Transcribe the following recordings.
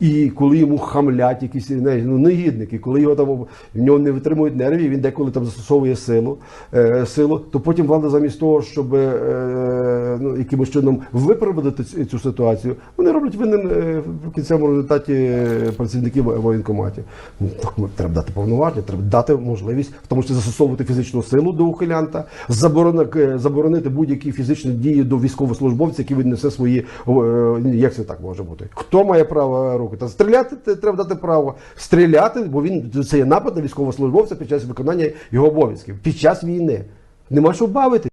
І коли йому хамлять якісь ну, негідники, коли його там в нього не витримують нервів, він деколи там застосовує силу, е, силу, то потім влада замість того, щоб е, ну, якимось чином виправдати цю, ситуацію, вони роблять винним е, в кінцевому результаті е, працівників воєнкоматів. Ну, так, ну, треба дати повноваження, треба дати можливість, тому числі застосовувати фізичну силу до ухилянта, заборонити, заборонити будь-які фізичні дії до військовослужбовця, який віднесе свої. е, Як це так може бути? Хто має право руки? Та стріляти треба дати право стріляти, бо він це є напад на військовослужбовця під час виконання його обов'язків під час війни. Нема що бавити.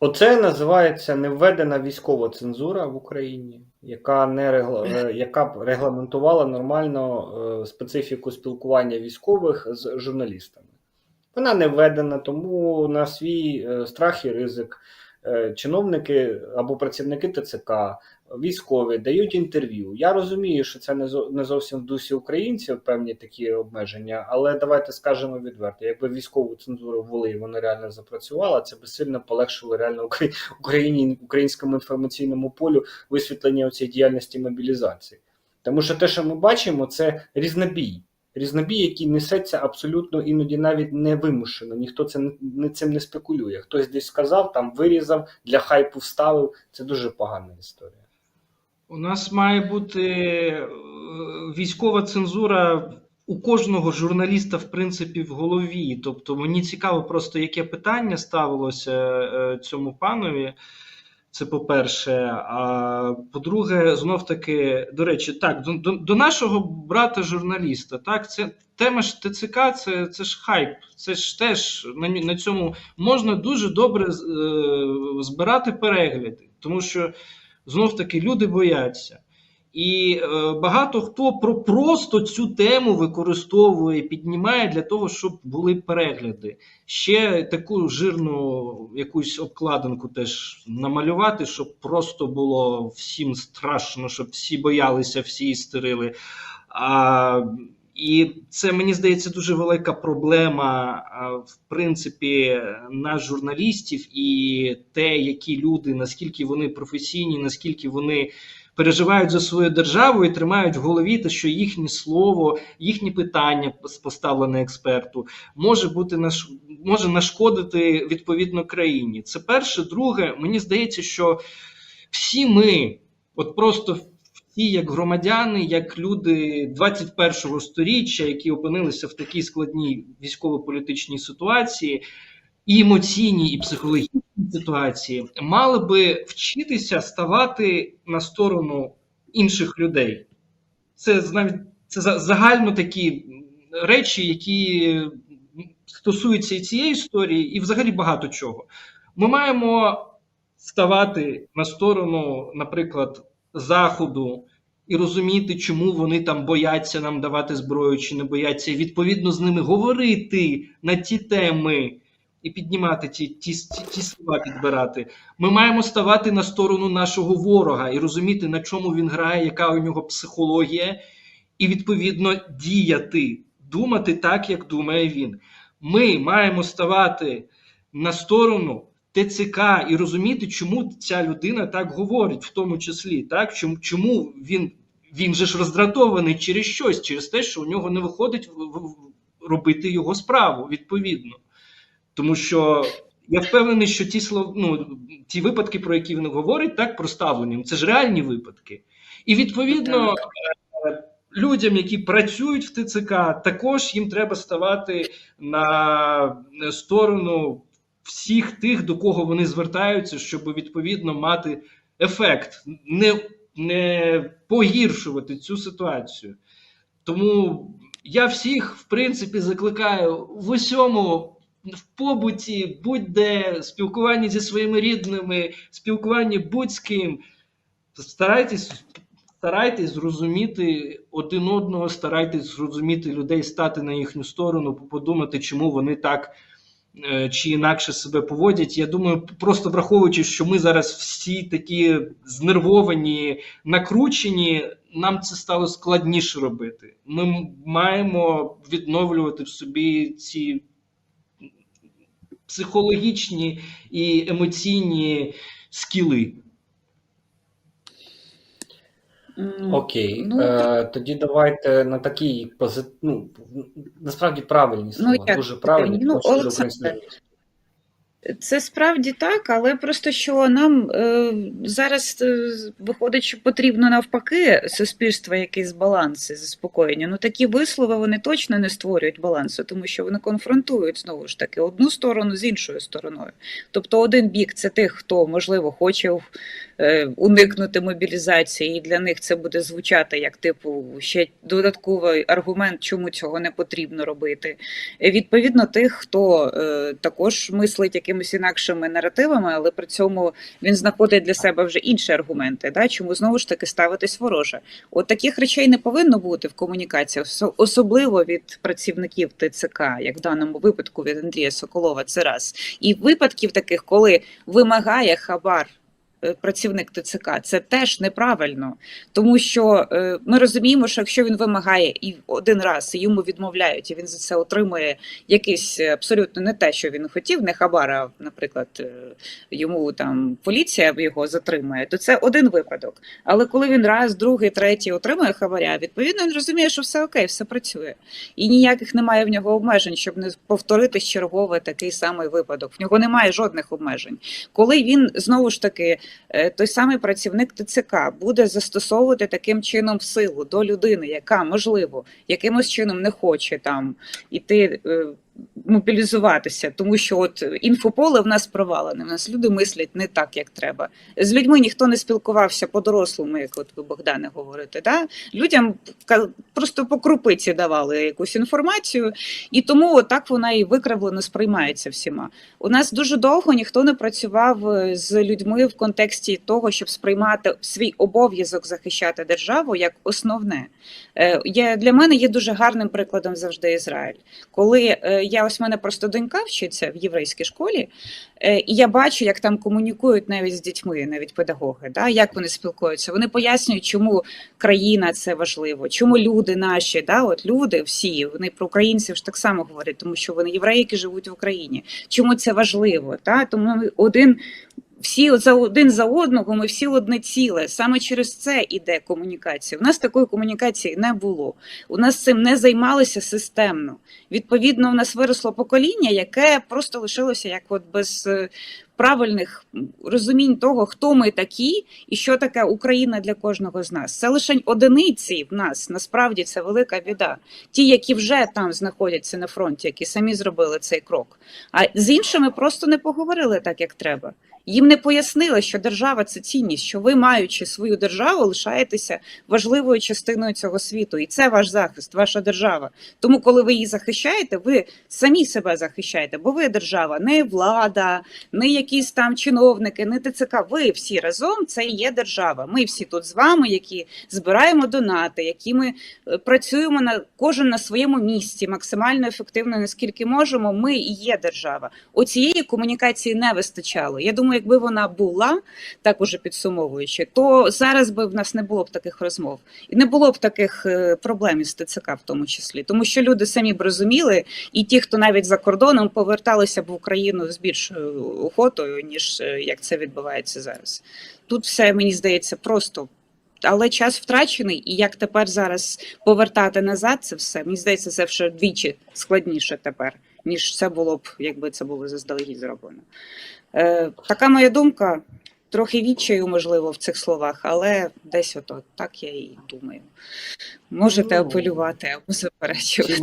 Оце називається невведена військова цензура в Україні, яка не регла... е, яка б регламентувала нормально е, специфіку спілкування військових з журналістами. Вона не введена, тому на свій е, страх і ризик чиновники або працівники ТЦК, військові дають інтерв'ю. Я розумію, що це не зовсім в дусі українців певні такі обмеження, але давайте скажемо відверто: якби військову цензуру ввели і вона реально запрацювала, це би сильно полегшило реально Україні українському інформаційному полю висвітлення цієї діяльності мобілізації. Тому що те, що ми бачимо, це різнобій. Різнобій, який несеться абсолютно іноді навіть не вимушено. Ніхто це не- цим не спекулює. Хтось десь сказав, там вирізав, для хайпу вставив. Це дуже погана історія. У нас має бути е, військова цензура у кожного журналіста, в принципі, в голові. Тобто, мені цікаво просто, яке питання ставилося е, цьому панові. Це по-перше. А по-друге, знов таки, до речі, так, до, до, нашого брата журналіста, так, це тема ж ТЦК, це, це ж хайп. Це ж теж на, на цьому можна дуже добре е, збирати перегляди, тому що знов таки люди бояться. І е, багато хто про просто цю тему використовує, піднімає для того, щоб були перегляди. Ще таку жирну якусь обкладинку теж намалювати, щоб просто було всім страшно, щоб всі боялися, всі істерили. А, і це мені здається дуже велика проблема, в принципі, нас, журналістів, і те, які люди, наскільки вони професійні, наскільки вони переживають за свою державу і тримають в голові те, що їхнє слово, їхні питання поставлене експерту, може бути наш може нашкодити відповідно країні. Це перше. Друге, мені здається, що всі ми, от просто всі, як громадяни, як люди 21-го сторіччя, які опинилися в такій складній військово-політичній ситуації, і емоційній, і психологічній ситуації, мали би вчитися ставати на сторону інших людей. Це навіть це загально такі речі, які стосуються і цієї історії, і взагалі багато чого. Ми маємо ставати на сторону, наприклад, Заходу і розуміти, чому вони там бояться нам давати зброю чи не бояться, і відповідно з ними говорити на ті теми і піднімати ті, ті, ті, слова підбирати. Ми маємо ставати на сторону нашого ворога і розуміти, на чому він грає, яка у нього психологія, і відповідно діяти, думати так, як думає він. Ми маємо ставати на сторону ТЦК і розуміти, чому ця людина так говорить, в тому числі, так чому, чому він, він же ж роздратований через щось, через те, що у нього не виходить робити його справу відповідно. Тому що я впевнений, що ті слов, ну, ті випадки, про які він говорить, так проставлені, це ж реальні випадки. І відповідно е, людям, які працюють в ТЦК, також їм треба ставати на сторону всіх тих, до кого вони звертаються, щоб відповідно мати ефект, не, не погіршувати цю ситуацію. Тому я всіх, в принципі, закликаю в усьому. В побуті, будь-де, спілкуванні зі своїми рідними, спілкуванні будь з ким. Старайтесь, старайтесь зрозуміти один одного, старайтесь зрозуміти людей, стати на їхню сторону, подумати, чому вони так е, чи інакше себе поводять. Я думаю, просто враховуючи, що ми зараз всі такі знервовані, накручені, нам це стало складніше робити. Ми маємо відновлювати в собі ці психологічні і емоційні скіли. Окей, Ну, е, тоді давайте на такій пози... ну, насправді правильні слова, як дуже правильні, Ну, тому що Олександр. Це справді так, але просто що нам е, зараз е, виходить, що потрібно навпаки суспільство якийсь баланс і заспокоєння. Ну такі вислови вони точно не створюють балансу, тому що вони конфронтують знову ж таки одну сторону з іншою стороною. Тобто, один бік це тих, хто можливо хоче уникнути мобілізації, і для них це буде звучати як типу ще додатковий аргумент, чому цього не потрібно робити. Е, Відповідно, тих, хто е, також мислить якимись інакшими наративами, але при цьому він знаходить для себе вже інші аргументи, да, чому знову ж таки ставитись вороже. От таких речей не повинно бути в комунікації, особливо від працівників ТЦК, як в даному випадку від Андрія Соколова. Це раз. І випадків таких, коли вимагає хабар. Е, Працівник ТЦК це теж неправильно, тому що е, ми розуміємо, що якщо він вимагає і один раз і йому відмовляють, і він за це отримує якийсь е, абсолютно не те, що він хотів, не хабар, а, наприклад, йому там поліція його затримує, то це один випадок. Але коли він раз, другий, третій отримує хабаря, відповідно він розуміє, що все окей, все працює, і ніяких немає в нього обмежень, щоб не повторити чергове такий самий випадок. В нього немає жодних обмежень. Коли він знову ж таки, той самий працівник ТЦК буде застосовувати таким чином силу до людини, яка можливо якимось чином не хоче там іти. Мобілізуватися, тому що от інфополе в нас провалене. В нас люди мислять не так, як треба. З людьми ніхто не спілкувався по-дорослому, як от ви Богдане говорите. Да? Людям просто по крупиці давали якусь інформацію, і тому так вона і викривлено сприймається всіма. У нас дуже довго ніхто не працював е, з людьми в контексті того, щоб сприймати свій обов'язок захищати державу як основне. Е, для мене є дуже гарним прикладом завжди Ізраїль. Коли е, я ось в мене просто донька вчиться в єврейській школі, е, і я бачу, як там комунікують навіть з дітьми, навіть педагоги, да, як вони спілкуються. Вони пояснюють, чому країна це важливо, чому люди наші, да, от люди всі, вони про українців ж так само говорять, тому що вони євреї, які живуть в Україні. Чому це важливо? Да? Тому один. Всі за один за одного, ми всі одне ціле. Саме через це іде комунікація. У нас такої комунікації не було. У нас цим не займалися системно. Відповідно, у нас виросло покоління, яке просто лишилося як от без е, правильних розумінь того, хто ми такі і що таке Україна для кожного з нас. Це лише одиниці в нас. Насправді це велика біда. Ті, які вже там знаходяться на фронті, які самі зробили цей крок. А з іншими просто не поговорили так, як треба. Їм не пояснили, що держава це цінність, що ви, маючи свою державу, лишаєтеся важливою частиною цього світу, і це ваш захист, ваша держава. Тому, коли ви її захищаєте, ви самі себе захищаєте, бо ви держава, не влада, не якісь там чиновники, не ТЦК. Ви всі разом це і є держава. Ми всі тут з вами, які збираємо донати, які ми е, працюємо на кожен на своєму місці, максимально ефективно, наскільки можемо. Ми і є держава. Оцієї комунікації не вистачало. Я думаю, якби вона була, так уже підсумовуючи, то зараз би в нас не було б таких розмов і не було б таких е, проблем із ТЦК в тому числі, тому що люди самі б розуміли, і ті, хто навіть за кордоном поверталися б в Україну з більшою охотою, ніж е, як це відбувається зараз. Тут все мені здається просто. Але час втрачений, і як тепер зараз повертати назад це все, мені здається, це вже вдвічі складніше тепер, ніж це було б, якби це було заздалегідь зроблено. Е, така моя думка. Трохи відчаю, можливо, в цих словах, але десь ото так я і думаю. Можете Ну, апелювати або заперечувати.